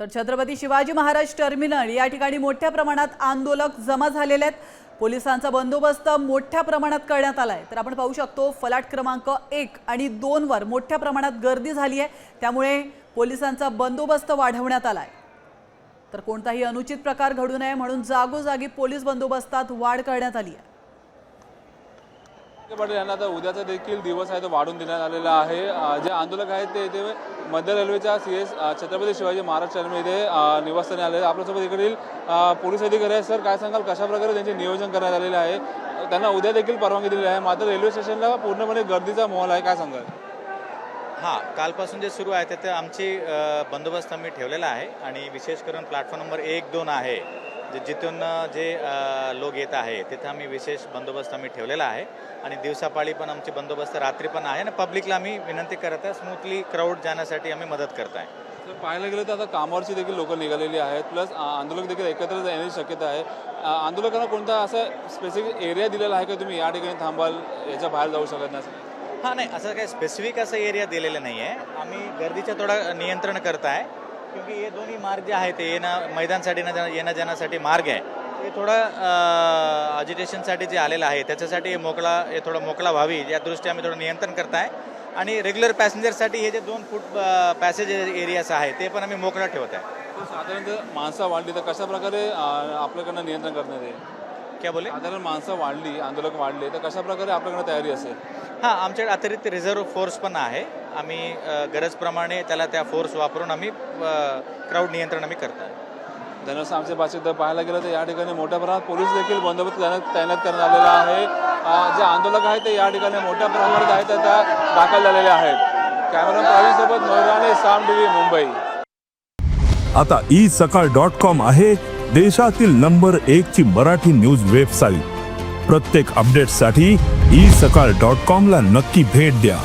तर छत्रपती शिवाजी महाराज टर्मिनल या ठिकाणी मोठ्या प्रमाणात आंदोलक जमा झालेले आहेत. पोलिसांचा बंदोबस्त मोठ्या प्रमाणात करण्यात आला आहे तर आपण पाहू शकतो फलाट क्रमांक एक आणि दोनवर मोठ्या प्रमाणात गर्दी झाली आहे. त्यामुळे पोलिसांचा बंदोबस्त वाढवण्यात आला आहे तर कोणताही अनुचित प्रकार घडू नये म्हणून जागोजागी पोलीस बंदोबस्तात वाढ करण्यात आली आहे. पाटील यांना आता उद्याचा देखील दिवस आहे तो वाढून देण्यात आलेला आहे. जे आंदोलक आहेत ते इथे मध्य रेल्वेच्या C S Chhatrapati Shivaji Maharaj terminal इथे निवासस्थानी आले आपल्यासोबत इकडील पोलीस अधिकारी आहेत. सर काय सांगाल? कशा प्रकारे त्यांचे नियोजन करण्यात आलेले आहे? त्यांना उद्या देखील परवानगी दिलेली आहे. मात्र रेल्वे स्टेशनला पूर्णपणे गर्दीचा माहोल आहे. काय सांगाल? हां कालपासून जे सुरू आहे ते आमची बंदोबस्त आम्ही ठेवलेला आहे. आणि विशेष करून प्लॅटफॉर्म नंबर एक दोन आहे. जिथून जे लोक येत आहे तिथं आम्ही विशेष बंदोबस्त आम्ही ठेवलेला आहे. आणि दिवसापाळी पण आमची बंदोबस्त रात्री पण आहे आणि पब्लिकला आम्ही विनंती करत आहे स्मूथली क्राऊड जाण्यासाठी आम्ही मदत करत आहे. तर पाहायला गेलं तर आता कामावरची देखील लोक निघालेली आहेत प्लस आंदोलक देखील एकत्र येण्याची शक्यता आहे. आंदोलकांना कोणता असा स्पेसिफिक एरिया दिलेला आहे का तुम्ही? या ठिकाणी थांबाल याच्या बाहेर जाऊ शकत नाही? हां नाही असं काही स्पेसिफिक असं एरिया दिलेलं नाही आहे आम्ही गर्दीचं थोडं नियंत्रण करत आहे. क्योंकि हे दोन्ही मार्ग जे आहे ते येणं मैदानसाठी न येणं जाण्यासाठी मार्ग आहे. ते थोडं अजिटेशनसाठी जे आलेलं आहे त्याच्यासाठी हे मोकळा हे थोडं मोकळा व्हावी या दृष्टी आम्ही थोडं नियंत्रण करत आहे आणि रेग्युलर पॅसेंजरसाठी हे जे दोन फूट पॅसेज एरियाज आहे ते पण आम्ही मोकळा ठेवत आहे. साधारणतः माणसं वाढली तर कशा प्रकारे आपल्याकडनं नियंत्रण करण्यात येईल? क्या बोले? साधारण माणसं वाढली आंदोलक वाढले तर कशा प्रकारे आपल्याकडे तयारी असेल? हां आमच्याकडे अतिरिक्त रिझर्व्ह फोर्स पण आहे. आम्ही गरजप्रमाणे त्याला त्या फोर्स वापरून आम्ही क्राऊड नियंत्रण आम्ही करत आहे. धनुष आमच्या भाषेत जर पाहायला गेलं तर या ठिकाणी मोठ्या प्रमाणात पोलीस देखील बंदोबस्त तैनात तैनात करण्यात आलेला आहे. जे आंदोलक आहेत ते या ठिकाणी मोठ्या प्रमाणात आहेत त्या दाखल झालेले आहेत. कॅमेरा प्रवीणसोबत नोराने साम टीव्ही मुंबई. आता ई सकाळ डॉट कॉम आहे देशातील नंबर एक ची मराठी न्यूज वेबसाईट. प्रत्येक अपडेटसाठी ई सकाळ डॉट कॉम ला नक्की भेट द्या.